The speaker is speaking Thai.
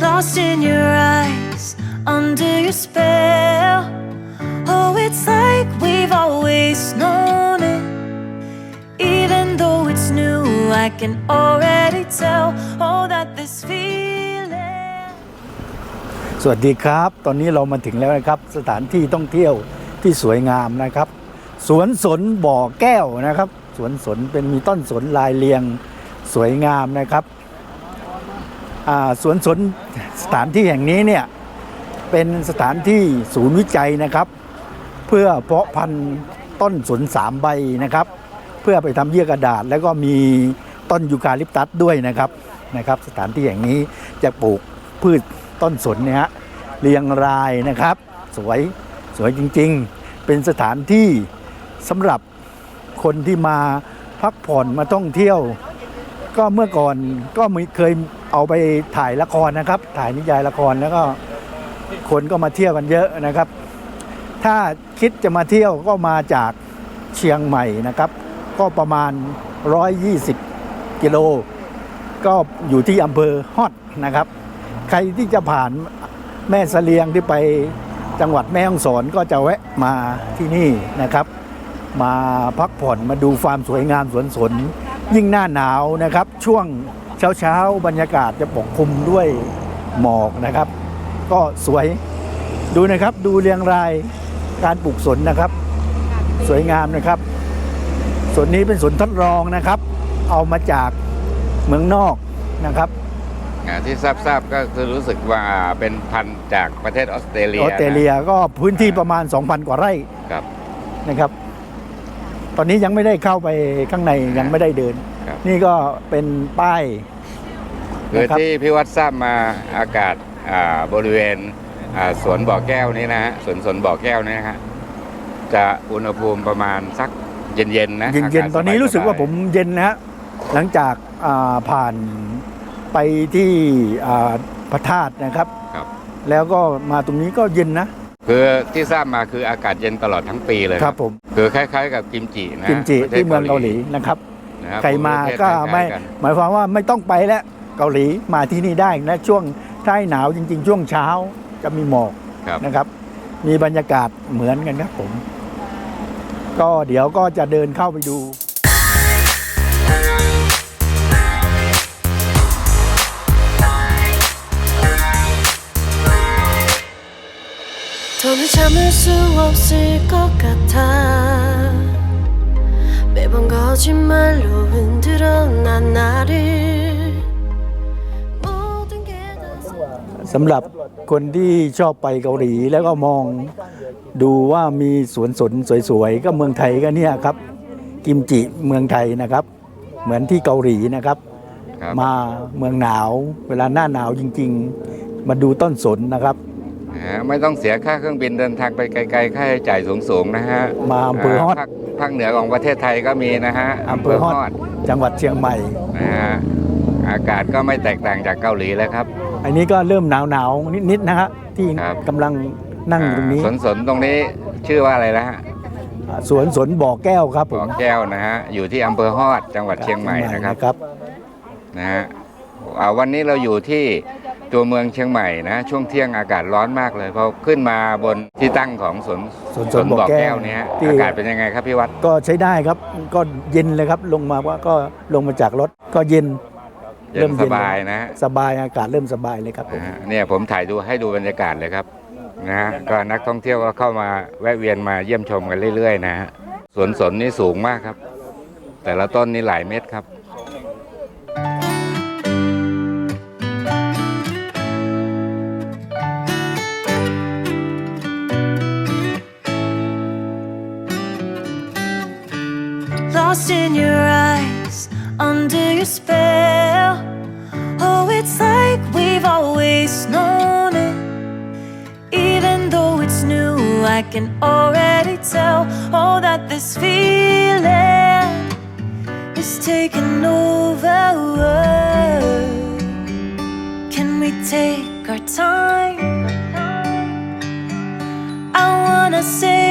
Lost in your eyes, under your spell. Oh, it's like we've always known it. Even though it's new, I can already tell. Oh, that this feeling. สวัสดีครับ ตอนนี้เรามาถึงแล้วนะครับ สถานที่ท่องเที่ยวที่สวยงามนะครับ สวนสนบ่อแก้วนะครับ สวนสนเป็นมีต้นสนลายเรียงสวยงามนะครับ สวนสนสถานที่แห่งนี้เนี่ยเป็นสถานที่ศูนย์วิจัยนะครับ เพื่อเพาะพันธุ์ต้นสนสามใบนะครับ เพื่อไปทำเยื่อกระดาษ แล้วก็มีต้นยูคาลิปตัสด้วยนะครับนะครับ สถานที่แห่งนี้จะปลูกพืชต้นสนเนี่ยฮะเรียงรายนะครับ สวยสวยจริงๆ เป็นสถานที่สำหรับคนที่มาพักผ่อนมาท่องเที่ยว ก็เมื่อก่อนก็มีเคย เอาไปถ่ายละครนะครับ ถ่ายนิยายละครแล้วก็คนก็มาเที่ยวกันเยอะนะครับ ถ้าคิดจะมาเที่ยวก็มาจากเชียงใหม่นะครับ ก็ประมาณ 120 กิโล ก็อยู่ที่อำเภอฮอดนะครับ ใครที่จะผ่านแม่สเสลียงที่ไปจังหวัดแม่ฮ่องสอนก็จะแวะมาที่นี่นะครับ มาพักผ่อนมาดูความสวยงามสวนสน ยิ่งหน้าหนาวนะครับ ช่วง เช้าเช้าๆบรรยากาศจะปกคลุมด้วยหมอกนะครับ ก็สวยดูนะครับดูเรียงรายการปลูกสนนะครับ สวยงามนะครับสวนนี้เป็นสวนทดลองนะครับ เอามาจากเมืองนอกนะครับอ่าที่ทราบๆก็คือรู้สึกว่าเป็นพันธุ์จากประเทศออสเตรเลียออสเตรเลียก็พื้นที่ประมาณ 2,000 กว่าไร่ครับนะครับ ตอนนี้ยังไม่ได้เข้าไปข้างในยังไม่ได้เดินครับ นี่ก็เป็นป้ายคือนะครับที่พี่วัดทราบมาอากาศอ่าบริเวณอ่าสวนบ่อแก้วนี้นะฮะสวนสวนบ่อแก้วนี้นะฮะจะอุณหภูมิประมาณสักเย็นๆนะเย็นากาศๆตอนนี้สบยๆรู้สึกว่าผมเย็นนะฮะหลังจากอ่าผ่านไปที่อ่าพระธาตุนะครับครับ แล้วก็มาตรงนี้ก็เย็นนะคือที่ทราบมาคืออากาศเย็นตลอดทั้งปีเลยครับผมคือคล้าย ๆ กับกิมจินะกิมจิประทศที่เมืองเกาหลีนะครับ นะครับ ใครมา ประเทศ ก็ คล้ายๆ ไม่ กัน หมายความว่าไม่ต้องไปแล้วเกาหลีมาที่นี่ได้นะช่วงถ้าให้หนาวจริง ๆ ช่วงเช้าจะมีหมอก ครับ นะครับ มีบรรยากาศเหมือนกันครับผม ก็เดี๋ยวก็จะเดินเข้าไปดู 더는 참을 수 없을 것 같아 매번 거짓말로 흔들어 난 나를 모든 게다 สำหรับคนที่ชอบไปเกาหลีแล้วก็มองดูว่ามีสวนสนสวยๆ ก็เมืองไทยก็เนี่ยครับ กิมจิเมืองไทยนะครับ เหมือนที่เกาหลีนะครับ ครับ มาเมืองหนาว เวลาหน้าหนาวจริง ๆ มาดูต้นสนนะครับ อ่า ไม่ต้องเสียค่าเครื่องบินเดินทางไปไกลๆ ค่าใช้จ่ายสูงๆนะฮะมาอำเภอฮอดภาคภาคเหนือของประเทศไทยก็มีนะฮะอำเภอฮอดจังหวัดเชียงใหม่นะฮะอากาศก็ไม่แตกต่างจากเกาหลีแล้วครับ อันนี้ก็เริ่มหนาวหนาวๆนิดๆนะฮะที่ครับ กำลังนั่งอยู่ตรงนี้ สวนสนตรงนี้ชื่อว่าอะไรนะฮะสวนสนบ่อแก้วครับผบ่อมแก้วนะฮะอยู่ที่อำเภอฮอดจังหวัดเชียงใหม่นะครับ ครับ นะฮะอ่าวันนี้เราอยู่ที่ ตัวเมืองเชียงใหม่นะ ช่วงเที่ยงอากาศร้อนมากเลยพอขึ้นมาบนที่ตั้งของสวนสวนสนบ่อแก้วเนี้ยที่ อากาศเป็นยังไงครับพี่วัดก็ใช้ได้ครับก็เย็นเลยครับลงมาว่าก็ลงมาจากรถก็เย็น เย็เริ่นมเย็สนบายนะฮะสบายอากาศเริ่มสบายเลยครับผมนะฮะเนี่ยผมถ่ายดูให้ดูบรรยากาศเลยครับนะฮะก็นักท่องเที่ยวก็เข้ามาแวะเวียนมาเยี่ยมชมกันเรื่อยๆนะฮะสวนสนนี่สูงมากครับ แต่ละต้นนี่หลายเมตรครับ Lost in your eyes, under your spell. Oh, it's like we've always known it. Even though it's new, I can already tell. Oh, that this feeling is taking over. Can we take our time? I wanna savor